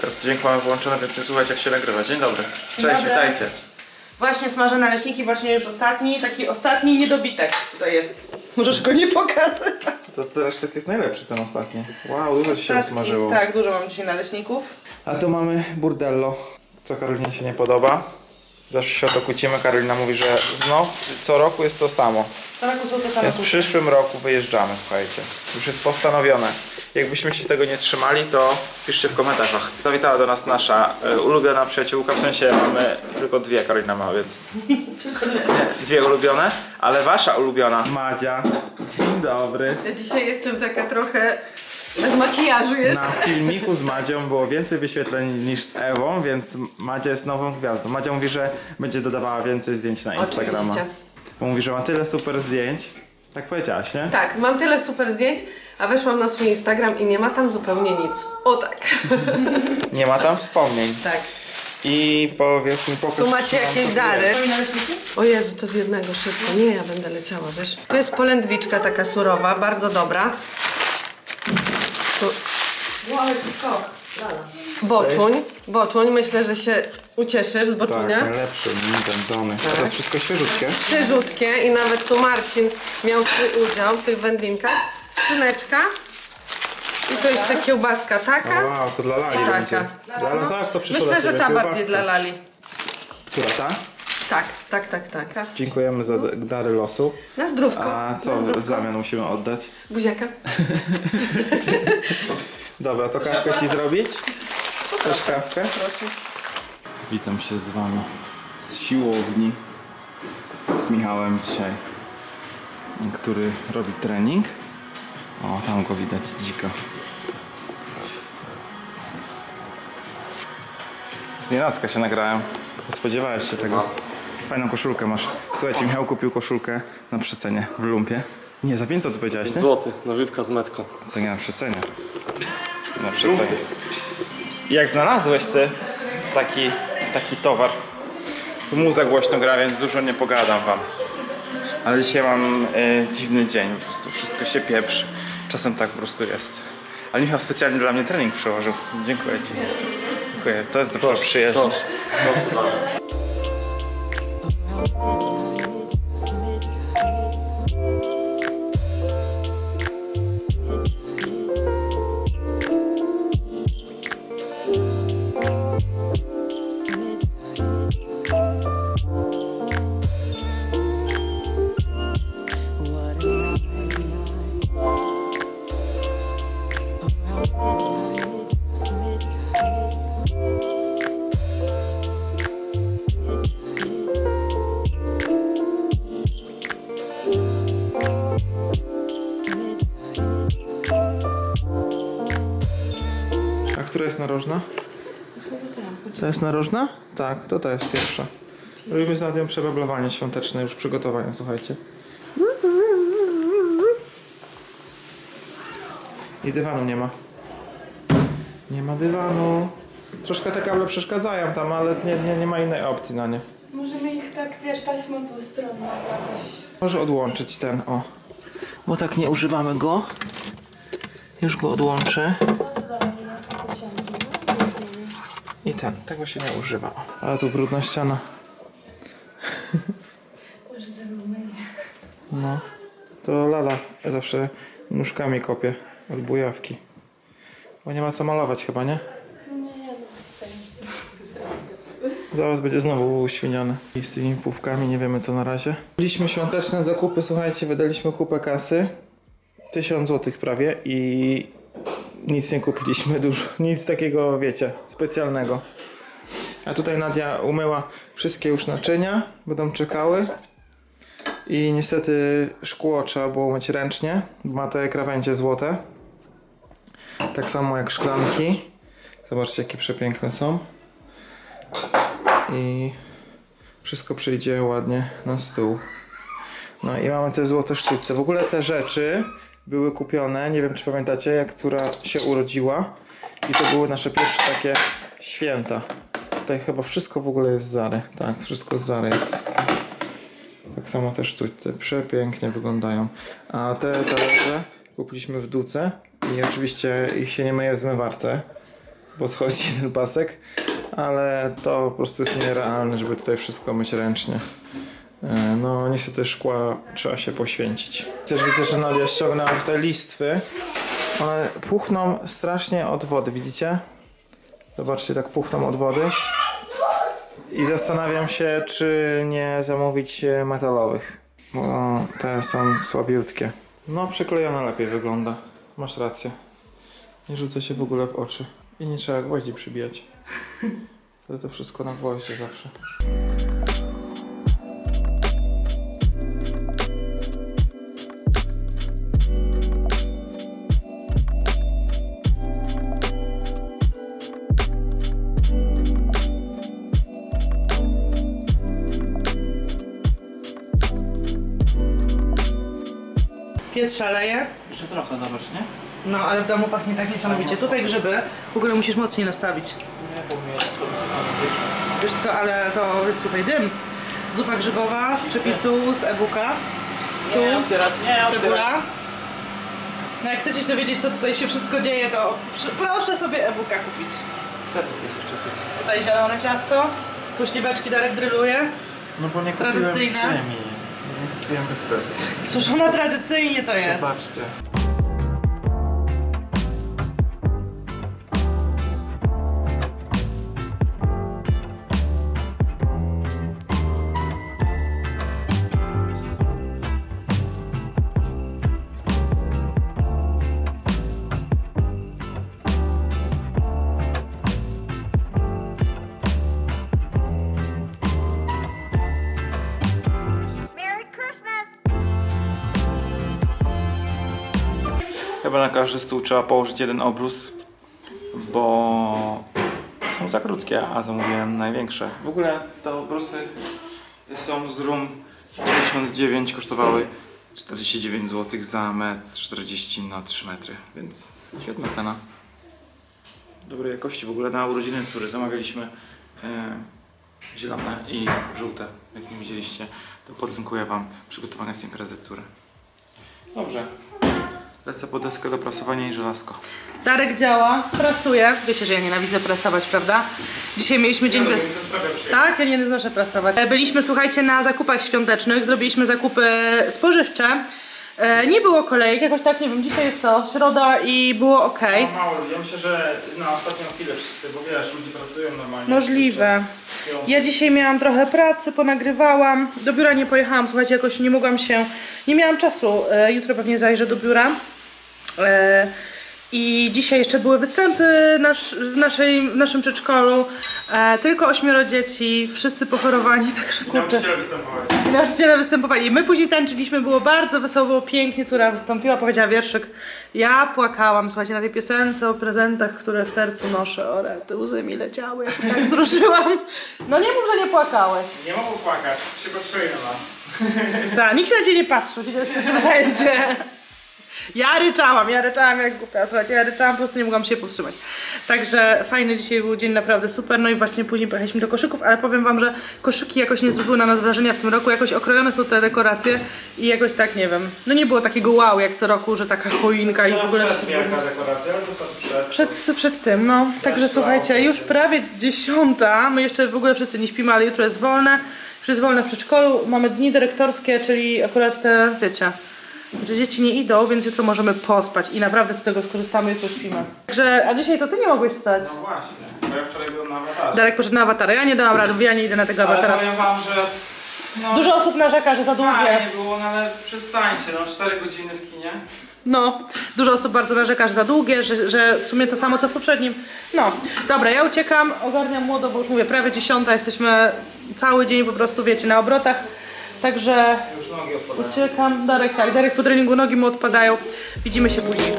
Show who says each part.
Speaker 1: Teraz dźwięk mamy włączony, więc nie słuchajcie jak się nagrywa. Dzień dobry. Cześć,
Speaker 2: dobry.
Speaker 1: witajcie.
Speaker 2: Właśnie smażę naleśniki, właśnie już ostatni, taki ostatni niedobitek tutaj jest. Możesz go nie pokazać.
Speaker 1: To teraz tak jest najlepszy ten ostatni. Wow, dużo ci się
Speaker 2: Ostatni.
Speaker 1: usmażyło.
Speaker 2: Tak, dużo mam dzisiaj naleśników.
Speaker 1: A tu mamy burdello. Co Karolinie się nie podoba. Zawsze się o to kłócimy. Karolina mówi, że znów co roku jest to samo.
Speaker 2: Teraz są te same
Speaker 1: Więc w przyszłym roku wyjeżdżamy, słuchajcie. Już jest postanowione. Jakbyśmy się tego nie trzymali, to piszcie w komentarzach. Zawitała do nas nasza e, ulubiona przyjaciółka, w sensie mamy tylko dwie, Karolina ma, więc... Dwie ulubione, ale wasza ulubiona. Madzia. Dzień dobry.
Speaker 3: Ja dzisiaj jestem taka trochę bez makijażu jest.
Speaker 1: Na filmiku z Madzią było więcej wyświetleń niż z Ewą, więc Madzia jest nową gwiazdą. Madzia mówi, że będzie dodawała więcej zdjęć na Instagrama.
Speaker 3: Oczywiście.
Speaker 1: Bo mówi, że ma tyle super zdjęć. Tak powiedziałaś, nie?
Speaker 3: Tak, mam tyle super zdjęć, a weszłam na swój Instagram i nie ma tam zupełnie nic. O tak.
Speaker 1: Nie ma tam wspomnień.
Speaker 3: tak.
Speaker 1: I powiedz mi, pokaż.
Speaker 3: Tu macie
Speaker 1: co tam
Speaker 3: jakieś dary.
Speaker 1: jest.
Speaker 3: O Jezu, to z jednego szybko. Nie, ja będę leciała, wiesz. To jest polędwiczka taka surowa, bardzo dobra. Tu... Boczuń. Boczuń, myślę, że się ucieszysz z
Speaker 1: Tak,
Speaker 3: boczunia.
Speaker 1: najlepszy, wędzony. A to jest wszystko świeżutkie.
Speaker 3: Przerzutkie i nawet tu Marcin miał swój udział w tych wędlinkach. Szyneczka. I to jeszcze kiełbaska taka.
Speaker 1: Wow, to dla Lali
Speaker 3: I taka.
Speaker 1: będzie. Lala, zobacz co przyszło
Speaker 3: Myślę, że
Speaker 1: ciebie,
Speaker 3: ta
Speaker 1: kiełbaska.
Speaker 3: bardziej dla Lali.
Speaker 1: Która ta?
Speaker 3: Tak, tak, tak, tak.
Speaker 1: Dziękujemy za dary losu.
Speaker 3: Na zdrówko.
Speaker 1: A co
Speaker 3: Na
Speaker 1: w zamian musimy oddać?
Speaker 3: Buziaka.
Speaker 1: Dobra, to kawkę ci zrobić? Chcesz kawkę?
Speaker 3: Proszę.
Speaker 1: Witam się z wami z siłowni. Z Michałem dzisiaj, który robi trening. O, tam go widać dziko. Z nienacka się nagrałem. Nie spodziewałeś się tego. Fajną koszulkę masz. Słuchajcie, Michał kupił koszulkę na przecenie w lumpie. Nie, za 500 to powiedziałeś, nie?
Speaker 4: Złoty, nowiutka z metką.
Speaker 1: To nie na przecenie. Na przecenie. Jak znalazłeś ty taki, taki towar? Tu muza głośno gra, więc dużo nie pogadam wam. Ale dzisiaj mam e, dziwny dzień, po prostu wszystko się pieprzy. Czasem tak po prostu jest. Ale Michał specjalnie dla mnie trening przełożył. Dziękuję ci. Dziękuję. To jest dopiero przyjaźń.
Speaker 4: Proszę, proszę
Speaker 1: narożna? To jest narożna? Tak, to ta jest pierwsza. Robimy z Nadią przemeblowanie świąteczne, już przygotowania, słuchajcie. I dywanu nie ma. Nie ma dywanu. Troszkę te kable przeszkadzają tam, ale nie, nie, nie ma innej opcji na nie.
Speaker 5: Możemy ich tak, wiesz, taśmą dwustronną jakoś.
Speaker 1: Może odłączyć ten, o. Bo tak nie używamy go. Już go odłączę. I ten, tego się nie używa. Ale tu brudna ściana. No. To lala zawsze nóżkami kopie od bujawki. Bo nie ma co malować chyba, nie? Zaraz będzie znowu uświnione. I z tymi pówkami nie wiemy co na razie. Byliśmy świąteczne zakupy, słuchajcie, wydaliśmy kupę kasy. 1000 zł prawie i nic nie kupiliśmy dużo. Nic takiego, wiecie, specjalnego. A tutaj Nadia umyła wszystkie już naczynia, będą czekały. I niestety szkło trzeba było myć ręcznie, bo ma te krawędzie złote. Tak samo jak szklanki. Zobaczcie jakie przepiękne są i wszystko przyjdzie ładnie na stół. No i mamy te złote sztuce. W ogóle te rzeczy były kupione, nie wiem czy pamiętacie, jak córa się urodziła i to były nasze pierwsze takie święta. Tutaj chyba wszystko w ogóle jest Zary. Tak, wszystko z Zary jest. Tak samo te sztućce. Przepięknie wyglądają. A te talerze kupiliśmy w Duce i oczywiście ich się nie myje w zmywarce, bo schodzi ten pasek, ale to po prostu jest nierealne, żeby tutaj wszystko myć ręcznie. E, No niestety szkła trzeba się poświęcić. Też widzę, że Nadia ściągnęła tutaj listwy. One puchną strasznie od wody, widzicie? Zobaczcie, tak puchną od wody. I zastanawiam się, czy nie zamówić e, metalowych, bo te są słabiutkie. No, przyklejone lepiej wygląda. Masz rację. Nie rzuca się w ogóle w oczy. I nie trzeba gwoździ przybijać. To to wszystko na gwoździe zawsze.
Speaker 2: Piec szaleje.
Speaker 1: Jeszcze trochę, zobacz, nie?
Speaker 2: No, ale w domu pachnie tak niesamowicie. Tutaj grzyby. W ogóle musisz mocniej nastawić.
Speaker 1: Nie, bo mnie sobie
Speaker 2: Wiesz co, ale to jest tutaj dym. Zupa grzybowa z przepisu z e-booka. Tu
Speaker 1: Nie otwierać, nie
Speaker 2: cebula. No jak chcecie się dowiedzieć, co tutaj się wszystko dzieje, to przy- proszę sobie e-booka kupić.
Speaker 1: Sernik jest jeszcze piec.
Speaker 2: Tutaj zielone ciasto. Tu śliweczki Darek dryluje.
Speaker 1: No bo nie kupiłem
Speaker 2: Tradycyjne.
Speaker 1: z tymi. Nie kupiłem bez pesty.
Speaker 2: Suszona tradycyjnie to jest.
Speaker 1: Zobaczcie. Chyba na każdy stół trzeba położyć jeden obrus, bo są za krótkie, a zamówiłem największe. W ogóle te obrusy są z rum 69, kosztowały 49 zł za metr 40 na 3 metry, więc świetna cena. Dobrej jakości. W ogóle na urodziny córy zamawialiśmy e, zielone i żółte. Jak nie widzieliście, to podlinkuję Wam przygotowane z imprezy córy. Dobrze. Lecę po deskę do prasowania i żelazko.
Speaker 2: Darek działa, prasuje. Wiecie, że ja nienawidzę prasować, prawda? Dzisiaj mieliśmy dzień... Tak, ja nie znoszę prasować. E, Byliśmy, słuchajcie, na zakupach świątecznych, zrobiliśmy zakupy spożywcze. E, Nie było kolejek, jakoś tak, nie wiem, dzisiaj jest to środa i było ok.
Speaker 1: No mało ludzi. Ja myślę, że na ostatnią chwilę wszyscy, bo wiesz, ludzie pracują normalnie.
Speaker 2: Możliwe. Ja dzisiaj miałam trochę pracy, ponagrywałam. Do biura nie pojechałam, słuchajcie, jakoś nie mogłam się, nie miałam czasu. E, Jutro pewnie zajrzę do biura. E, I dzisiaj jeszcze były występy nasz, w, naszej, w naszym przedszkolu. E, tylko ośmioro dzieci, wszyscy pochorowani, także kurczę.
Speaker 1: Nauczyciele występowali.
Speaker 2: Nauczyciele występowali. My później tańczyliśmy, było bardzo wesoło, było pięknie. Córa wystąpiła, powiedziała wierszyk. Ja płakałam, słuchajcie, na tej piosence o prezentach, które w sercu noszę. Ore, te łzy mi leciały, ja się tak wzruszyłam. No nie mów, że nie płakałeś.
Speaker 1: Nie mogą płakać, się patrzyli na nas.
Speaker 2: Tak, nikt się na ciebie nie patrzył, siedziałeś w wszędzie. Ja ryczałam, ja ryczałam jak głupia, słuchajcie, ja ryczałam, po prostu nie mogłam się powstrzymać. Także fajny dzisiaj był dzień, naprawdę super, no i właśnie później pojechaliśmy do koszyków, ale powiem wam, że koszyki jakoś nie zrobiły na nas wrażenia w tym roku, jakoś okrojone są te dekoracje i jakoś tak, nie wiem, no nie było takiego wow jak co roku, że taka choinka i w ogóle...
Speaker 1: wielka dekoracja, ale to przed.
Speaker 2: Przed, przed tym, no. Także słuchajcie, już prawie dziesiąta. My jeszcze w ogóle wszyscy nie śpimy, ale jutro jest wolne. Już jest wolne w przedszkolu. Mamy dni dyrektorskie, czyli akurat te, wiecie, że dzieci nie idą, więc jutro możemy pospać i naprawdę z tego skorzystamy, jutro śpimy. Także, a dzisiaj to ty nie mogłeś stać.
Speaker 1: No właśnie, bo ja wczoraj byłem na awatarze.
Speaker 2: Darek poszedł na awatara. Ja nie dałam rady, ja nie idę na tego
Speaker 1: Ale
Speaker 2: awatara.
Speaker 1: powiem wam, że... No,
Speaker 2: Dużo osób narzeka, że za długie.
Speaker 1: Fajnie było, no ale przestańcie, no 4 godziny w kinie.
Speaker 2: No, dużo osób bardzo narzeka, że za długie, że, że w sumie to samo co w poprzednim. No, dobra, ja uciekam, ogarniam młodo, bo już mówię, prawie dziesiąta, jesteśmy cały dzień po prostu, wiecie, na obrotach. Także uciekam. Darek, tak, Darek po treningu nogi mu odpadają. Widzimy się później.